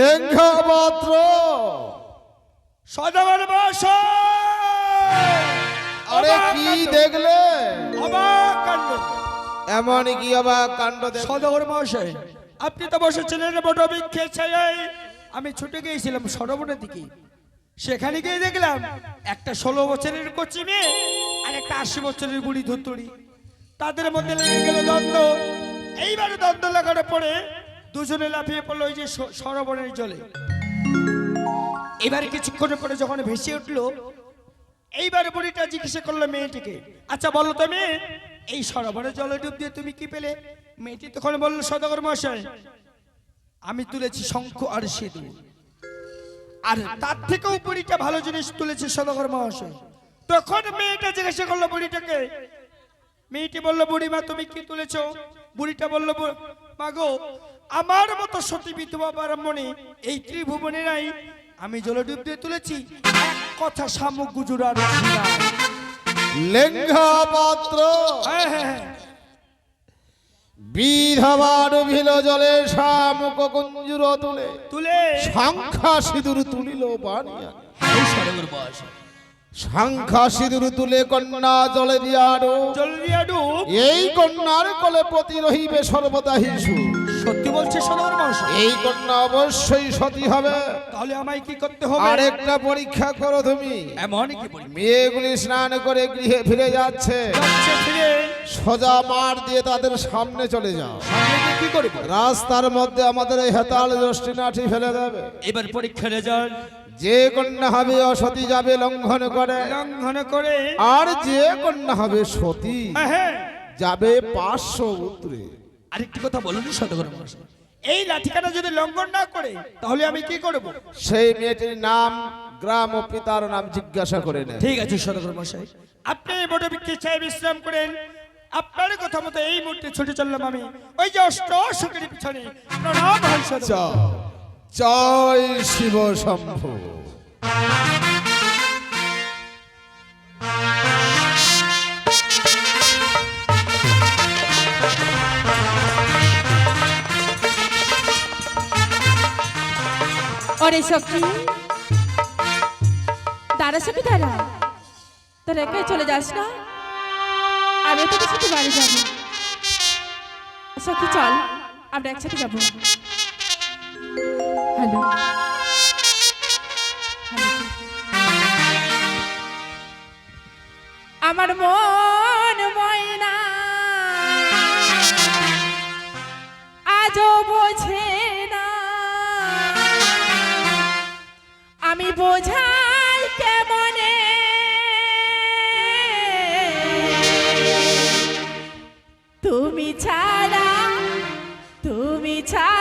লেঙ্গা পাত্র সদাগর আরে কি দেখলে? অবাক কাণ্ড। এমন কি অবাক কাণ্ড দেখ মহাশয় আপনি তো বসেছিলেন বড় বৃক্ষের ছায়ায়। আমি ছুটে গিয়েছিলাম সরোবরের দিকে। সেখানে গিয়ে দেখলাম একটা ষোলো বছরের কচি মেয়ে আর একটা আশি বছরের বুড়ি ধুতুড়ি। তাদের মধ্যে লেগে গেল দ্বন্দ্ব। এইবারে দ্বন্দ্ব লাগানোর পরে দুজনে লাফিয়ে পড়ল ওই যে সরোবরের জলে। এবারে কিছুক্ষণের পরে যখন ভেসে উঠল, এইবার বুড়িটা জিজ্ঞাসা করল মেয়েটিকে আচ্ছা বলো তো মেয়ে, এই সরোবরে জলে ডুব দিয়ে তুমি কি পেলে? মেয়েটি তখন বলল, সদাগর মশাই আমি তুলেছি শঙ্খ আর সিঁদুর। আর তার থেকেও বুড়িটা ভালো জিনিস তুলেছে সদাগর মহাশয়। তখন মেয়েটা জিজ্ঞাসা করল বুড়িটাকে, মেয়েটি বলল, বুড়িমা, তুমি কি তুলেছো বুড়িটা বলল "বু- মা গো আমার মতো সতী বিধবা মনে এই ত্রিভুবনে নাই। আমি জলডুব দিয়ে তুলেছি এক কথা শামুক গুজুরার লেঙ্গা পাত্র। হ্যাঁ হ্যাঁ হ্যাঁ। বিধবার ভিল জলে শামুক কুঞ্জুর তুলে। তুলে। সংখ্যা সিঁদুর তুলিল বানিয়া সংখ্যা সিঁদুর তুলে কন্যা জলে জল দিয়া ডুব। এই কন্যার কোলে প্রতি রহিবে সর্বদা হিসু। সত্যি বলছে সদর মহাশয় এই কন্যা অবশ্যই সতী হবে। তাহলে আমায় কি করতে হবে? আরেকটা পরীক্ষা করো তুমি। এমন কি মেয়েগুলি স্নান করে গৃহে ফিরে যাচ্ছে। সোজা মার দিয়ে তাদের সামনে চলে যাও। কি করব? রাস্তার মধ্যে আমাদের এই হেতাল দশটি নাঠি ফেলে দেবে। এবার পরীক্ষা রেজাল্ট। যে কন্যা হবে অসতী যাবে লঙ্ঘন করে। লঙ্ঘন করে। আর যে কন্যা হবে সতী হ্যাঁ, হ্যাঁ। যাবে পাঁচশো উত্তরে আরেকটি কথা বলুন সদগর মহাশয়। এই লাঠিকাটা যদি লঙ্ঘন না করে তাহলে আমি কি করব? সেই মেয়েটির নাম গ্রাম ও পিতার নাম জিজ্ঞাসা করে নেয় ঠিক আছে সদগর মশাই আপনি এই বড় বৃক্ষে চাই বিশ্রাম করেন। আপনার কথা মতো এই মুহূর্তে ছুটে চললাম আমি। ওই যে অষ্ট শোকের পিছনে। প্রণাম হয় জয় শিব শম্ভু। ওরে সখী দাঁড়া সখী দাঁড়া তোর একাই চলে যাস না আমি তোর সাথে বাড়ি যাব সখী চল আমরা একসাথে যাব হ্যালো আমার মন আজও বোঝে না। আমি বোঝাই কেমনে? তুমি ছাড়া তুমি ছাড়া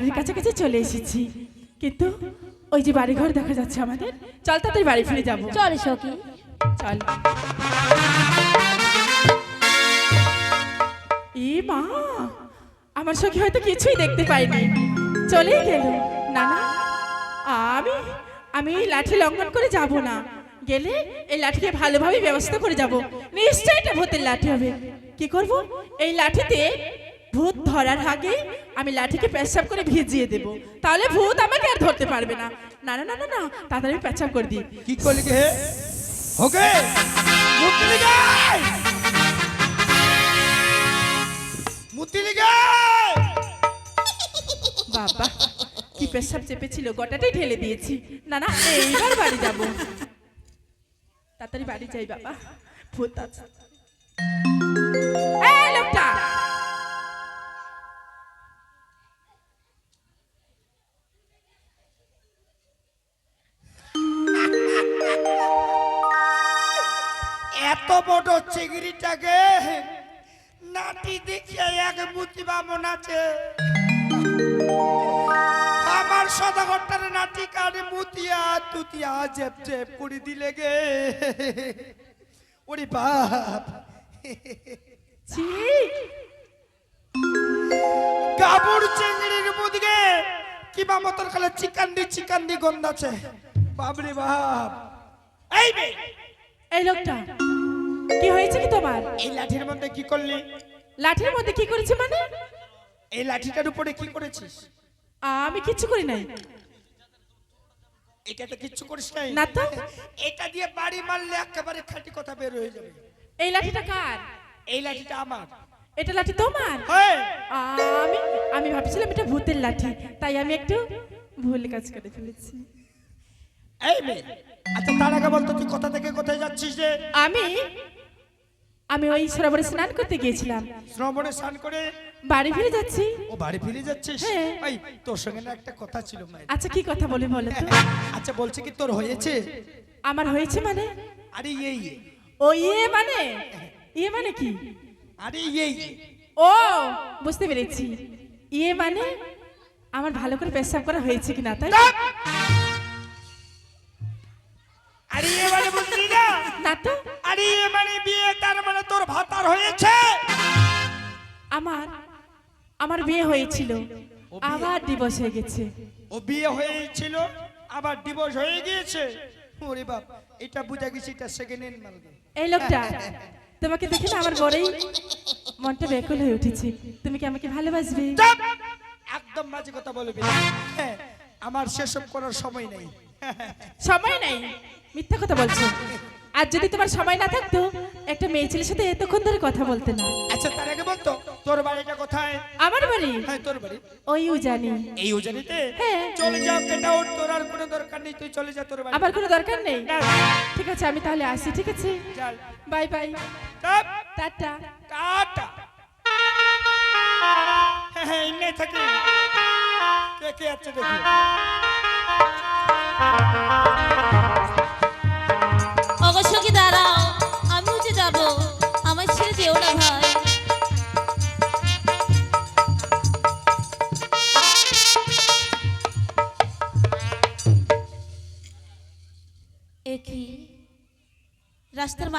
বাড়ির কাছাকাছি চলে এসেছি। কিন্তু ওই যে বাড়ি ঘর দেখা যাচ্ছে আমাদের চল তাড়াতাড়ি বাড়ি ফিরে যাব। চল সখী। চল। ই মা আমার সখী হয়তো কিছুই দেখতে পাইনি চলেই গেল। না না আমি আমি লাঠি লঙ্ঘন করে যাব না। গেলে এই লাঠিকে ভালোভাবে ব্যবস্থা করে যাব। নিশ্চয়ই এটা ভূতের লাঠি হবে। কি করব? এই লাঠিতে ভূত ধরার আগে আমি লাঠিকে পেশাব করে ভিজিয়ে দেব। তাহলে ভূত আমাকে আর ধরতে পারবে না। না না না না না তাড়াতাড়ি পেশাব করে দিই। কি করলি গে ওকে! মুতলি গাই মুতলি গাই বাবা কি পেশাব চেপেছিল? গোটাটাই ঢেলে দিয়েছি। না না এইবার বাড়ি যাব। তাড়াতাড়ি বাড়ি যাই বাবা। ভূত আছে। এই লোকটা! চিংড়িটাকে নাটি দেখিয়ে এক মুতি বামন আছে। আমার সদাগরটার নাটি কানে মুতিয়া তুতিয়া জেপ জেপ করে দিলে গে। ওরে বাপ। গাবুর চিংড়ির মুদিকে কি মামতর কালে চিকান্দি চিকান্দি গন্ধ আছে। বাবরে বাপ। এই বে। এই লোকটা। কি হয়েছে কি তোমার? এই লাঠির মধ্যে কি করলি? লাঠির মধ্যে কি করেছি মানে? এই লাঠিটার উপরে কি করেছিস? আমি কিচ্ছু করি নাই। এটাতে কিচ্ছু করিস নাই? না তো। এটা দিয়ে বাড়ি মারলে একেবারে খাঁটি কথা বের হয়ে যাবে। এই লাঠিটা কার? এই লাঠিটা আমার। এটা লাঠি তোমার? হ্যাঁ। আমি আমি ভাবছিলাম এটা ভূতের লাঠি তাই আমি একটু ভুল কাজ করে ফেলেছি। এই মেয়ে আচ্ছা তার আগে বলতো তুই কোথা থেকে কোথায় যাচ্ছিস রে? আমি আমি ওই সরোবরে স্নান করতে গিয়েছিলাম। শ্রবণে স্নান করে বাড়ি ফিরে যাচ্ছি। ও বাড়ি ফিরে যাচ্ছিস? হ্যাঁ। এই তোর সঙ্গে না একটা কথা ছিল আচ্ছা কি কথা বলি বলে বলো তো? আচ্ছা বলছে কি তোর হয়েছে? আমার হয়েছে মানে? আরে এই ও ইয়ে মানে? ইয়ে মানে কি? আরে এই ও বুঝতে পেরেছি। ইয়ে মানে? আমার ভালো করে পেশাব করা হয়েছে কিনা তাই আরে এ মানে বুঝলি না? না তো। আরে এ মানে বিয়ে তার মানে তোর ভাতার হয়েছে? আমার আমার বিয়ে হয়েছিল। আবার ডিভোর্স হয়ে গেছে। ও বিয়ে হয়েছিল আবার ডিভোর্স হয়ে গিয়েছে? ওরে বাপ এটা বুঝা গেছি এটা সেকেন্ড হ্যান্ড মাল এই লোকটা তোমাকে দেখে না আমার বড়ই মনটা ব্যাকুল হয়ে উঠেছে। তুমি কি আমাকে ভালোবাসবে? একদম মাঝে কথা বলবি। হ্যাঁ, আমার সেসব করার সময় নেই। সময় নাই? মিথ্যা কথা বলছো? আর যদি তোমার সময় না থাকতো একটা মেয়ে ছেলের সাথে এতক্ষণ ধরে কথা বলতে না। আচ্ছা তার আগে বলতো তোর বাড়িটা কোথায়? আমার বাড়ি? হ্যাঁ তোর বাড়ি। ওইও জানি এই উজানিতে? হ্যাঁ। চলে যাও কেটা ওর তোর আর কোনো দরকার নেই তুই চলে যা তোর বাড়ি। আমার কোনো দরকার নেই? ঠিক আছে আমি তাহলে আসি ঠিক আছে? চল বাই বাই। টাটা। টাটা। হ্যাঁ হ্যাঁ এমনি থাকি। কে কে আছে দেখি?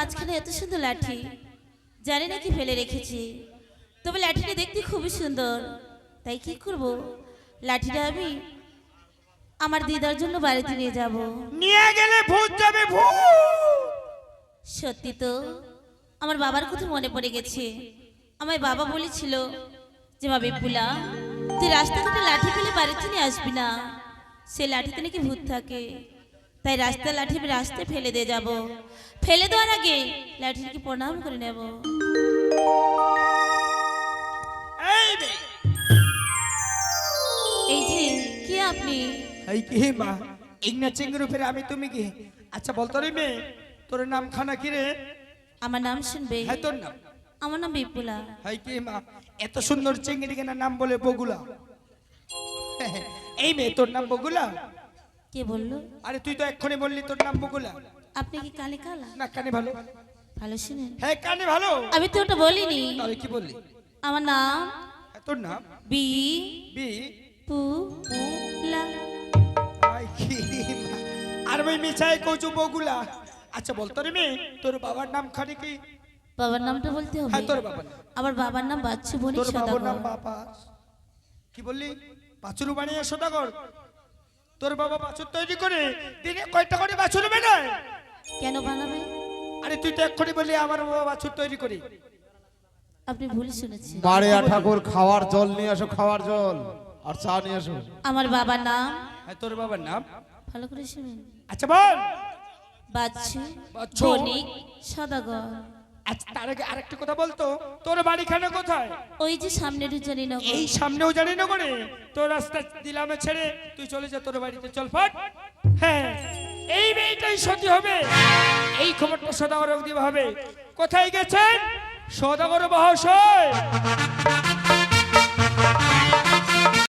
মাঝখানে এত সুন্দর লাঠি। জানি না কি ফেলে রেখেছি। তবে লাঠিটা দেখতে খুবই সুন্দর। তাই কি করব? লাঠিটা আমি আমার দিদার জন্য বাড়িতে নিয়ে যাব। নিয়ে গেলে ভূত যাবে ভূত! সত্যি তো আমার বাবার কথা মনে পড়ে গেছে। আমার বাবা বলেছিল যে মা বিপুলা তুই রাস্তাঘাটে লাঠি ফেলে বাড়িতে নিয়ে আসবি না। সে লাঠিতে নাকি ভূত থাকে। তাই রাস্তা লাঠি রাস্তায় ফেলে দিয়ে যাব। ফেলে দেওয়ার আগে লাঠিটাকে প্রণাম করে নেব। এই বে। এই যে কে আপনি? এই কি মা? ইগনা চিংড়ি ফেরে আমি তুমি কি? আচ্ছা বলতো রে মেয়ে তোর নাম খানা কি রে? আমার নাম শুনবে? হ্যাঁ তোর নাম। আমার নাম বিপুলা। হাই কি মা? এত সুন্দর চিংড়ি কেনার নাম বলে বগুলা। এই মেয়ে তোর নাম বগুলা? কে বলল? আরে তুই তো এক্ষুনি বললি তোর নাম বগুলা আপনি কি কালে কালা? না কানে ভালো। ভালো শুনেন। হ্যাঁ কানে ভালো। আমি তো ওটা বলিনি। তাহলে কি বললি? আমার নাম তোর নাম? বি বি পু লা আই কি আর ওই মিছাই কচু বগুলা আচ্ছা বলতো রে মেয়ে তোর বাবার নাম খানে কি? বাবার নামটা বলতে হবে। হ্যাঁ তোর বাবার আমার বাবার নাম বাচ্চু বনি সদাগর তোর বাবার নাম বাবা কি বললি? বাছুর বানিয়ে সদাগর? তোর বাবা বাছুর তৈরি করে দিনে কয়টা করে বাছুর বানায়? কেন বানাবে? আরে তুই তো এক্ষুনি বলি আমার বাবা বাছুর তৈরি করি। আপনি ভুল শুনেছেন। বাড়িয়া ঠাকুর খাওয়ার জল নিয়ে আসো খাওয়ার জল। আর চা নিয়ে আসো। আমার বাবার নাম? হ্যাঁ তোর বাবার নাম? ভালো করে শুনুন। আচ্ছা বল। বাচ্চু। বণিক সদাগর। আচ্ছা তার আগে আরেকটা কথা বলতো? তোর বাড়িখানে কোথায়? ওই যে সামনের জানি নগর। এই সামনেও জানি না করে তোর রাস্তা দিলামে ছেড়ে তুই চলে যা তোর বাড়িতে চল ফট। হ্যাঁ এই মেয়েটাই সত্যি হবে। এই খবরটা সদাগর অবধি হবে। কোথায় গেছেন? সদাগর মহাশয়।